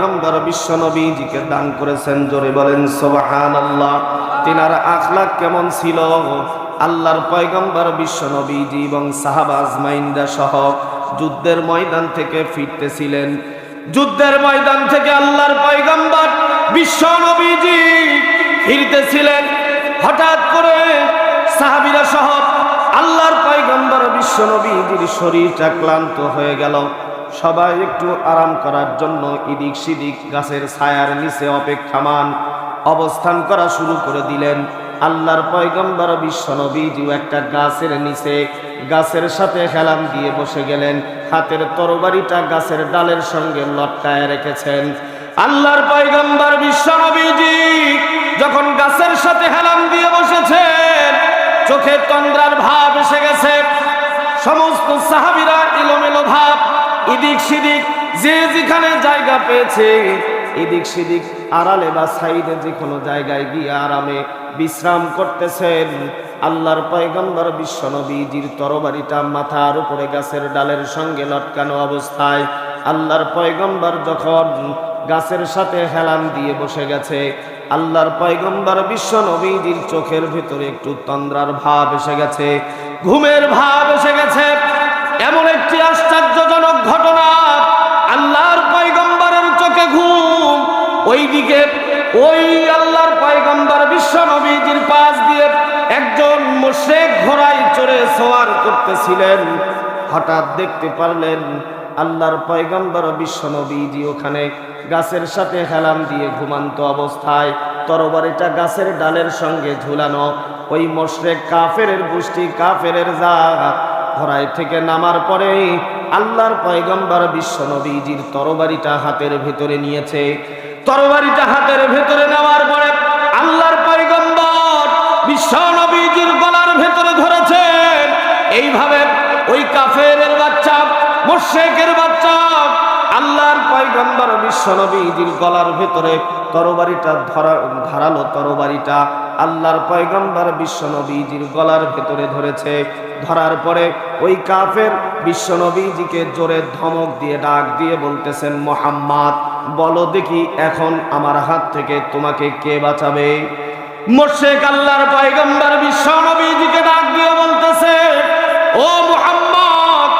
পয়গম্বর বিশ্বনবীজিকে দান করেছেন। জোরে বলেন সোবাহান আল্লাহ তিনার আখলাক কেমন ছিল? আল্লাহর পয়গম্বর বিশ্বনবীজি এবং সাহাবা আজমাইন্দা সহ যুদ্ধের ময়দান থেকে ফিরতেছিলেন। যুদ্ধের ময়দান থেকে আল্লাহর পয়গম্বর বিশ্ব বিশ্বনবীজি ফিরতেছিলেন। হঠাৎ করে সাহাবিরা সহ আল্লাহর পয়গম্বর বিশ্বনবীজির শরীরটা ক্লান্ত হয়ে গেল। সবাই একটু আরাম করার জন্য ইদিক সিদিক গাছের ছায়ার নিচে অপেক্ষামান অবস্থান করা শুরু করে দিলেন। আল্লাহর পয়গম্বর বিশ্বনবীজিও একটা গাছের নিচে গাছের সাথে হেলাম দিয়ে বসে গেলেন। হাতের তরবারিটা গাছের ডালের সঙ্গে লটকায় রেখেছেন। আল্লাহর পয়গম্বর বিশ্বনবীজি যখন গাছের সাথে হেলাম দিয়ে বসেছেন, চোখে তন্দ্রার ভাব এসে গেছে। সমস্ত সাহাবিরা এলোমেলো ভাব এদিক সেদিক, যে যেখানে জায়গা পেয়েছে, এদিক সেদিক আড়ালে বা সাইডে যে কোনো জায়গায় গিয়ে আরামে বিশ্রাম করতেছেন। আল্লাহর পয়গম্বর বিশ্বনবীজির তরবারিটা মাথার উপরে গাছের ডালের সঙ্গে লটকানো অবস্থায় আল্লাহর পয়গম্বর যখন গাছের সাথে হেলান দিয়ে বসে গেছে, আল্লাহর পয়গম্বর বিশ্ব নবীজির চোখের ভিতরে একটু তন্দ্রার ভাব এসে গেছে। ঘুমের ভাব এসে গেছে। এমন একটি আশ্চর্যজনক দিকে ওই আল্লাহর পয়গম্বর বিশ্ব নবীজির পাশ দিয়ে একজন মোশেক ঘোড়ায় চড়ে সোয়ার করতেছিলেন। হঠাৎ দেখতে পারলেন আল্লাহর পয়গম্বর বিশ্ব নবীজি ওখানে গাছের সাথে হেলাম দিয়ে ঘুমান্ত অবস্থায় তরবারিটা গাছের ডালের সঙ্গে ঝুলানো। ওই মোশরেক কাফের গোষ্ঠী কাফের জাত। ঘোড়ায় থেকে নামার পরে আল্লাহর পয়গম্বর বিশ্ব নবীজির তরবারিটা হাতের ভেতরে নিয়েছে। তরবারিটা হাতের ভেতরে নেওয়ার পরে আল্লাহর পয়গম্বর বিশ্ব নবীজির গলার ভেতরে ধরেছেন। এইভাবে ওই কাফের বাচ্চা মোশেকের বাচ্চা, আল্লাহর পয়গম্বর বিশ্বনবীজির গলার ভেতরে তরবারিটা ধরা, ধারালো তরবারিটা আল্লাহর পয়গম্বর বিশ্বনবীজির গলার ভেতরে ধরেছে। ধরার পরে ওই কাফের বিশ্বনবীজিকে জোরে ধমক দিয়ে ডাক দিয়ে বলতেছেন, মোহাম্মদ! বলো দেখি এখন আমার হাত থেকে তোমাকে কে বাঁচাবে? মোশেক আল্লাহর পয়গম্বর বিশ্বনবীজিকে ডাক দিয়ে বলতেছে, ও মোহাম্মদ,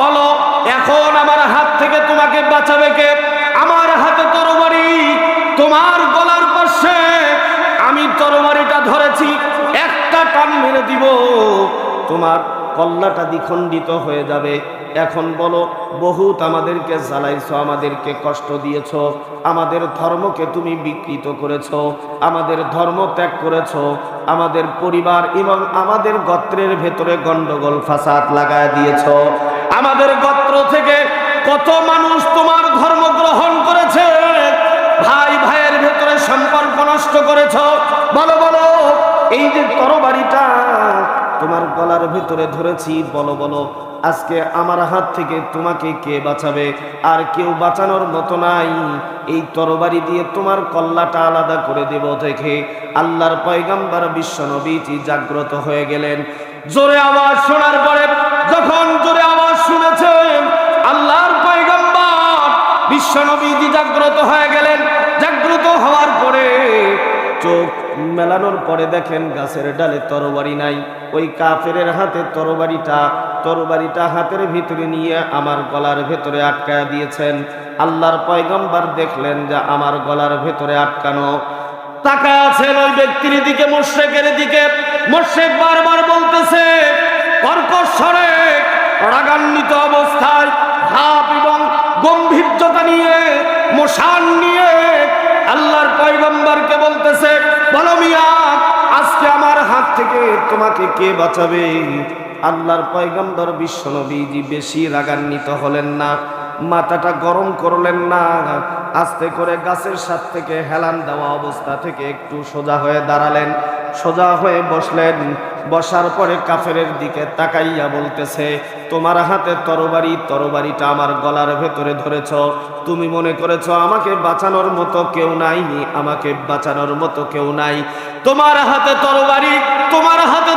বলো এখন আমার হাত থেকে তোমাকে বাঁচাবে কে? আমার হাতে তরবারি, তোমার গলার পাশে আমি তরবারিটা ধরেছি, একটা টান মেরে দিব। তোমার কল্লাটা দ্বিখণ্ডিত হয়ে যাবে। এখন বলো, বহুত আমাদেরকে জ্বালাইছো, আমাদেরকে কষ্ট দিয়েছ, আমাদের ধর্মকে তুমি বিকৃত করেছ, আমাদের ধর্ম ত্যাগ করেছ, আমাদের পরিবার এবং আমাদের গোত্রের ভেতরে গন্ডগোল, ফাসাদ লাগায় দিয়েছ। আমাদের গত্র থেকে কত মানুষ তোমার ধর্ম গ্রহণ করেছে, ভাই ভাইয়ের ভেতরে সম্পর্ক নষ্ট করেছ। বলো বলো, এই যে তরবারিটা তোমার গলার ভিতরে ধরেছি, বলো বলো, আজকে আমার হাত থেকে তোমাকে কে বাঁচাবে? আর কেউ বাঁচানোর মতো নাই। এই তরবারি দিয়ে তোমার কল্লাটা আলাদা করে দেব দেখে আল্লাহর পয়গাম্বার বিশ্বনবীজি জাগ্রত হয়ে গেলেন। জোরে আওয়াজ শোনার পরে যখন জোরে আওয়াজ শুনেছেন, আল্লাহর পয়গাম্বার বিশ্বনবীজি জাগ্রত হয়ে গেলেন। জাগ্রত হওয়ার পরে চোখ মেলানোর পরে দেখেন গাছের ডালে তরবারি নাই। ওই কাফের হাতে তরবারিটা তরবারিটা হাতের ভিতরে নিয়ে আমার গলার ভেতরে আটকায় দিয়েছেন। আল্লাহর পয়গম্বর দেখলেন যে আমার গলার ভেতরে আটকানো। তাকায় আছেন ওই ব্যক্তির দিকে মোর্শেকের দিকে। মোর্শেক বারবার বলতেছে, কর্কশ রাগান্বিত অবস্থায় ভাব এবং গম্ভীর্যতা নিয়ে মশান নিয়ে আল্লাহর পয়গম্বরকে তোমাকে কে বাঁচাবে? আল্লাহর পয়গম্বর বিশ্বনবীজি বেশি রাগান্বিত হলেন না। মাথাটা গরম করলেন না। আস্তে করে গাছের সাথ থেকে হেলান দেওয়া অবস্থা থেকে একটু সোজা হয়ে দাঁড়ালেন। সোজা হয়ে বসলেন। বসার পরে কাফেরের দিকে তাকাইয়া বলতেছে, তোমার হাতে তরবারি, তরবারিটা আমার গলার ভেতরে ধরেছ। তুমি মনে করেছ আমাকে বাঁচানোর মতো কেউ নাই, আমাকে বাঁচানোর মতো কেউ নাই। তোমার হাতে তরবারি, তোমার হাতে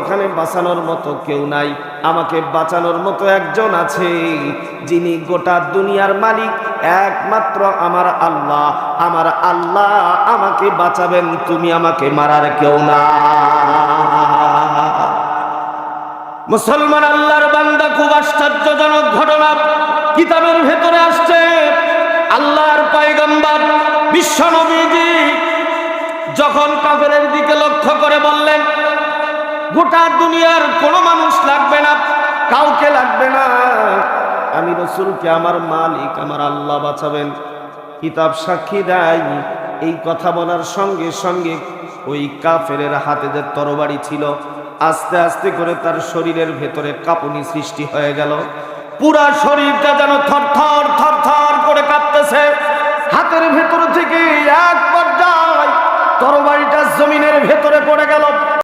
এখানে বাঁচানোর মতো কেউ নাই। আমাকে বাঁচানোর মতো একজন আছে, যিনি গোটা দুনিয়ার মালিক, একমাত্র আমার আল্লাহ। আমার আল্লাহ আমাকে বাঁচাবেন, তুমি আমাকে মারার কেউ না। মুসলমান আল্লাহর বান্দা, খুব আশ্চর্যজনক ঘটনা কিতাবের ভেতরে আসছে। আল্লাহর পয়গম্বর বিশ্ব নবীজি যখন কাফেরের দিকে লক্ষ্য করে বললেন গোটা দুনিয়ার কোনো মানুষ লাগবে না, কাউকে লাগবে না। আমি রসুলকে, আমার মালিক, আমার আল্লাহ বাঁচাবেন। কিতাব সাক্ষী দেয়, এই কথা বলার সঙ্গে সঙ্গে ওই কাফের হাতে যে তরবারি ছিল, আস্তে আস্তে করে তার শরীরের ভেতরে কাঁপুনি সৃষ্টি হয়ে গেল। পুরা শরীরটা যেন থরথর থরথর করে কাঁপতেছে। হাতের ভেতর থেকে এক পর্যায় তরবারিটা জমিনের ভেতরে পড়ে গেল।